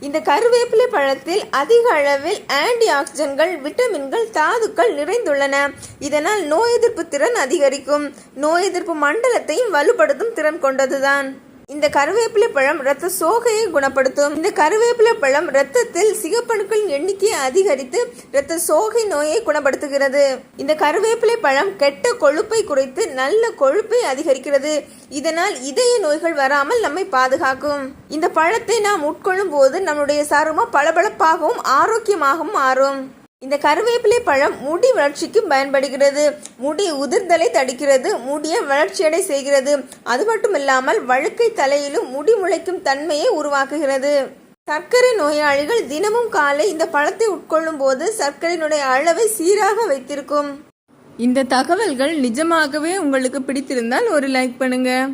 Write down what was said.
இந்த கருவேப்பிலை பழத்தில் அதிக அளவில் ஆன்டி ஆக்சிஜன்கள் விட்டமின்கள் தாதுக்கள் நிறைந்துள்ளன. இதனால் நோய் எதிர்ப்பு திறன் அதிகரிக்கும். நோய் எதிர்ப்பு மண்டலத்தையும் வலுப்படுத்தும் திறன் கொண்டதுதான். இந்த கருவேப்பிலை பழம் இரத்த சோகையை குணப்படுத்தும். இந்த கருவேப்பிலை பழம் இரத்தத்தில் சிகப்பணுக்களின் எண்ணிக்கையை அதிகரித்து இரத்த சோகை நோயை குணப்படுத்துகிறது. இந்த கருவேப்பிலை பழம் கெட்ட கொழுப்பை குறைத்து நல்ல கொழுப்பை அதிகரிக்கிறது. இதனால் இதய நோய்கள் வராமல் நம்மை பாதுகாக்கும். இந்த பழத்தை நாம் உட்கொள்ளும் போது நம்முடைய சருமம் பளபளப்பாகவும் ஆரோக்கியமாகவும் மாறும். இந்த கருவேப்பிலை பழம் முடி வளர்ச்சிக்கும் பயன்படுகிறது. முடி உதிர்தலை தடுக்கிறது முடியை வளர்ச்சியடை செய்கிறது. அது மட்டுமில்லாமல் வழுக்கை தலையிலும் முடி முளைக்கும் தன்மையை உருவாக்குகிறது. சர்க்கரை நோயாளிகள் தினமும் காலை இந்த பழத்தை உட்கொள்ளும் போது சர்க்கரையினுடைய அளவை சீராக வைத்திருக்கும். இந்த தகவல்கள் நிஜமாகவே உங்களுக்கு பிடித்திருந்தால் ஒரு லைக் பண்ணுங்கள்